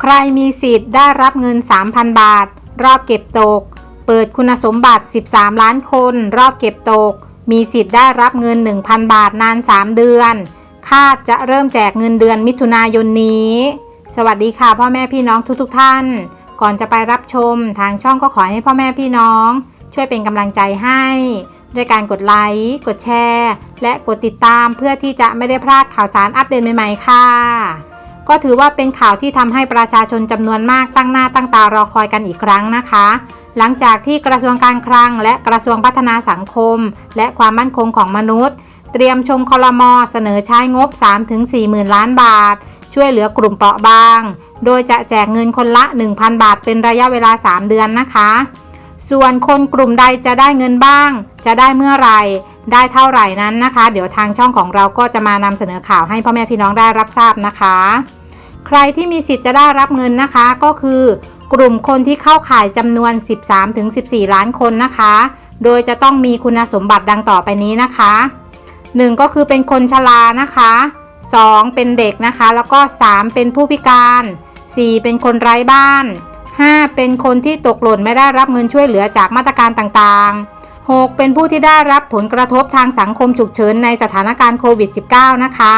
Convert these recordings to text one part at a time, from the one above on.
ใครมีสิทธิ์ได้รับเงิน 3,000 บาท รอบเก็บตก เปิดคุณสมบัติ 13 ล้านคน รอบเก็บตก มีสิทธิ์ได้รับเงิน 1,000 บาทนาน 3 เดือน คาดจะเริ่มแจกเงินเดือนมิถุนายนนี้ สวัสดีค่ะพ่อแม่พี่น้องทุกๆทท่าน ก่อนจะไปรับชมทางช่องก็ขอให้พ่อแม่พี่น้อง ช่วยเป็นกำลังใจให้ด้วยการกดไลค์ กดแชร์ และกดติดตามเพื่อที่จะไม่ได้พลาดข่าวสารอัปเดตใหม่ ๆ ค่ะ ก็ถือว่าเป็นข่าวที่ทำให้ประชาชนจำนวนมากตั้งหน้าตั้งตารอคอยกันอีกครั้งนะคะ หลังจากที่กระทรวงการคลัง และกระทรวงพัฒนาสังคม และความมั่นคงของมนุษย์ เตรียมชงคลมอเสนอใช้งบ 3-4หมื่นล้านบาท ช่วยเหลือกลุ่มเปราะบาง โดยจะแจกเงินคนละ 1,000 บาทเป็นระยะเวลา 3 เดือนนะคะ ส่วนคนกลุ่มใดจะได้เงินบ้าง จะได้เมื่อไหร่ได้เท่าไหร่นั้นนะคะ เดี๋ยวทางช่องของเราก็จะมานำเสนอข่าวให้พ่อแม่พี่น้องได้รับทราบนะคะ ใครที่มีสิทธิ์จะได้รับเงินนะคะ ก็คือกลุ่มคนที่เข้าข่ายจำนวน 13-14 ล้านคนนะคะ โดยจะต้องมีคุณสมบัติดังต่อไปนี้นะคะ 1 ก็คือเป็นคนชรานะคะ 2 เป็นเด็กนะคะ แล้วก็ 3 เป็นผู้พิการ 4 เป็นคนไร้บ้าน 5 เป็นคนที่ตกหล่นไม่ได้รับเงินช่วยเหลือจากมาตรการต่างๆ 6 เป็นผู้ที่ได้รับผลกระทบทางสังคมฉุกเฉินในสถานการณ์โควิด -19 นะคะ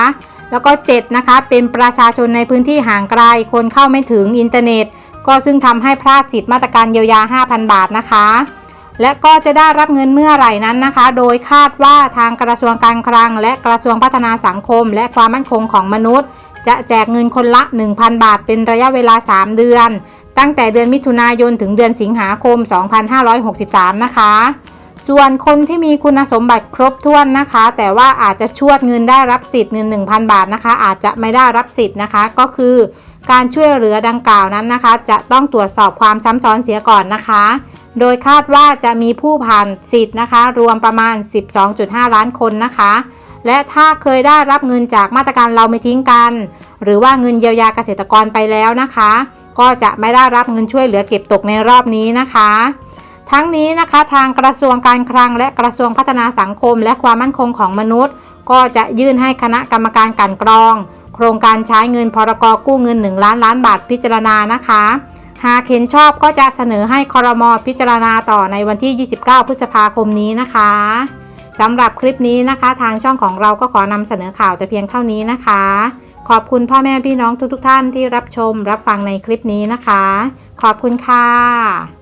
แล้วก็ 7 นะคะ เป็นประชาชนในพื้นที่ห่างไกล คนเข้าไม่ถึงอินเทอร์เน็ต ก็ซึ่งทำให้พลาดสิทธิ์มาตรการเยียวยา 5,000 บาทนะคะ และก็จะได้รับเงินเมื่อไหร่นั้นนะคะ โดยคาดว่าทางกระทรวงการคลัง และกระทรวงพัฒนาสังคม และความมั่นคงของมนุษย์ จะแจกเงินคนละ 1,000 บาท เป็นระยะเวลา 3 เดือน ตั้งแต่เดือนมิถุนายนถึงเดือนสิงหาคม 2563 นะคะ ส่วนคนที่มีคุณสมบัติครบถ้วนนะคะ แต่ว่าอาจจะชวดเงินได้รับสิทธิ์เงิน 1,000 บาทนะคะ อาจจะไม่ได้รับสิทธิ์นะคะ ก็คือการช่วยเหลือดังกล่าวนั้นนะคะ จะต้องตรวจสอบความซ้ำซ้อนเสียก่อนนะคะ โดยคาดว่าจะมีผู้ผ่านสิทธิ์นะคะ รวมประมาณ 12.5 ล้านคนนะคะ และถ้าเคยได้รับเงินจากมาตรการเราไม่ทิ้งกัน หรือว่าเงินเยียวยาเกษตรกรไปแล้วนะคะ ก็จะไม่ได้รับเงินช่วยเหลือเก็บตกในรอบนี้นะคะ ทั้งนี้นะคะทางกระทรวงการคลังและกระทรวงพัฒนาสังคม และความมั่นคงของมนุษย์ ก็จะยื่นให้คณะกรรมการกันกรอง โครงการใช้เงินพรกกู้เงิน 1 ล้านล้านบาทพิจารณานะคะ หากเห็นชอบก็จะเสนอให้คอรมอพิจารณาต่อในวันที่ 29 พฤษภาคมนี้นะคะสำหรับคลิปนี้นะคะ ทางช่องของเราก็ขอนำเสนอข่าวแต่เพียงเท่านี้นะคะ ขอบคุณพ่อแม่พี่น้องทุกๆทท่านที่รับชมรับฟังในคลิปนี้นะคะ ขอบคุณค่ะ